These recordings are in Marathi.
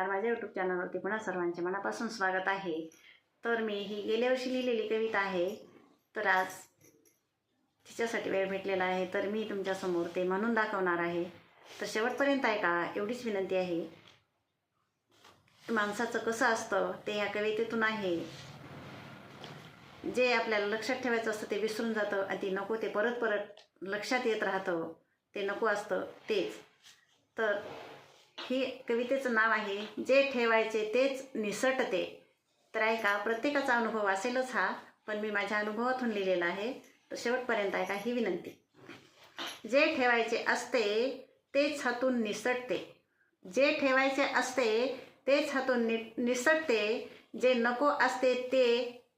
तर माझ्या यूट्यूब चॅनलवरती पुन्हा सर्वांचे मनापासून स्वागत आहे. तर मी ही गेल्या वर्षी लिहिलेली कविता आहे. तर आज तिच्यासाठी वेळ भेटलेला आहे. तर मी तुमच्यासमोर ते म्हणून दाखवणार आहे. तर शेवटपर्यंत आहे का एवढीच विनंती आहे. माणसाचं कसं असतं ते ह्या कवितेतून आहे. जे आपल्याला लक्षात ठेवायचं असतं ते विसरून जातं आणि ते नको ते परत परत लक्षात येत राहतं. ते नको असतं तेच. तर ही कवितेचं नाव आहे जे ठेवायचे तेच निसटते. तर ऐका प्रत्येकाचा अनुभव असेलच हा पण मी माझ्या अनुभवातून लिहिलेला आहे. तर शेवटपर्यंत ऐका ही विनंती. जे ठेवायचे असते तेच हातून निसटते. जे ठेवायचे असते तेच हातून नि निसटते. जे नको असते ते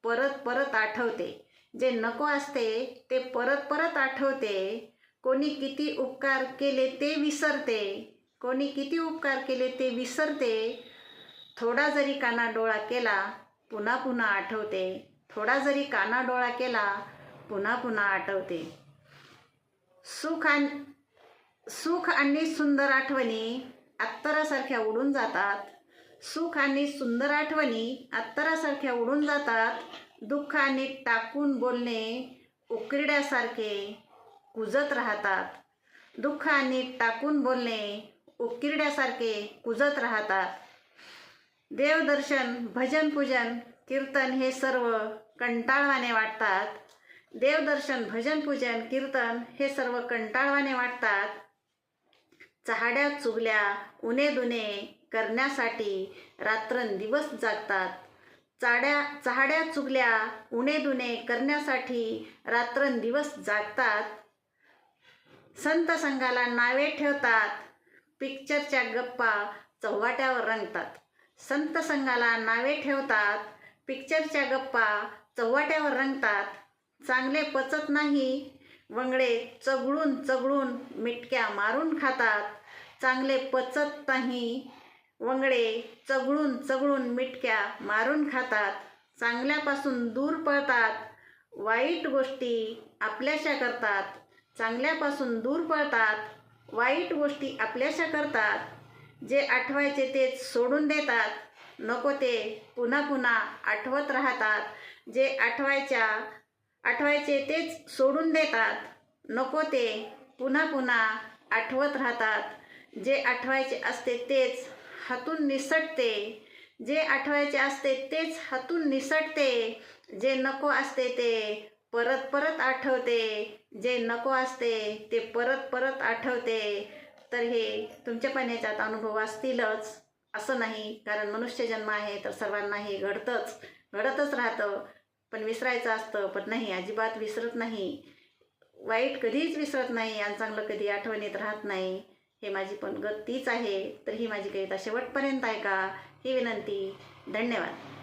परत परत आठवते. जे नको असते ते परत परत आठवते. कोणी किती उपकार केले ते विसरते. कोणी किती उपकार केले ते विसरते. थोडा जरी कानाडोळा केला पुन्हा पुन्हा आठवते. थोडा जरी कानाडोळा केला पुन्हा पुन्हा आठवते. सुख आणि सुख आणि सुंदर आठवणी अत्तरासारख्या उडून जातात. सुख आणि सुंदर आठवणी अत्तरासारख्या उडून जातात. दुःख आणि टाकून बोलणे उकरड्यासारखे कुजत राहतात. दुःख आणि टाकून बोलणे उकिरड्यासारखे कुजत राहतात. देवदर्शन भजन पूजन कीर्तन हे सर्व कंटाळवाने वाटतात. देवदर्शन भजन पूजन कीर्तन हे सर्व कंटाळवाने वाटतात. चहाड्या चुगल्या उणे दुने करण्यासाठी रात्रंदिवस जागतात. चाड्या चहाड्या चुगल्या उणे दुने करण्यासाठी रात्रंदिवस जागतात. संत संघाला नावे ठेवतात. पिक्चरच्या गप्पा चव्हाट्यावर रंगतात. संत संघाला नावे ठेवतात. पिक्चरच्या गप्पा चव्हाट्यावर रंगतात. चांगले पचत नाही. वंगडे चगळून चगळून मिटक्या मारून खातात. चांगले पचत नाही. वंगडे चगळून चगळून मिटक्या मारून खातात. चांगल्यापासून दूर पळतात. वाईट गोष्टी आपल्याशा करतात. चांगल्यापासून दूर पळतात. वाईट गोष्टी आपल्याशा करतात जे आठवायचे तेच सोडून देतात. नको ते पुन्हा पुन्हा आठवत राहतात. जे आठवायच्या आठवायचे तेच सोडून देतात. नको ते पुन्हा पुन्हा आठवत राहतात. जे आठवायचे असते तेच हातून निसटते. जे आठवायचे असते तेच हातून निसटते. जे नको असते ते परत परत आठवते जे नको असते ते परत परत आठवते. तर हे तुमच्या पण याच्यात अनुभव असतीलच. असं नाही कारण मनुष्य जन्म आहे तर सर्वांना हे घडतंच. घडतच राहतं. पण विसरायचं असतं पण नाही अजिबात विसरत नाही. वाईट कधीच विसरत नाही आणि चांगलं कधी आठवणीत राहत नाही. हे माझी पण गत तीच आहे. तर ही माझी कविता शेवटपर्यंत आहे का ही विनंती. धन्यवाद.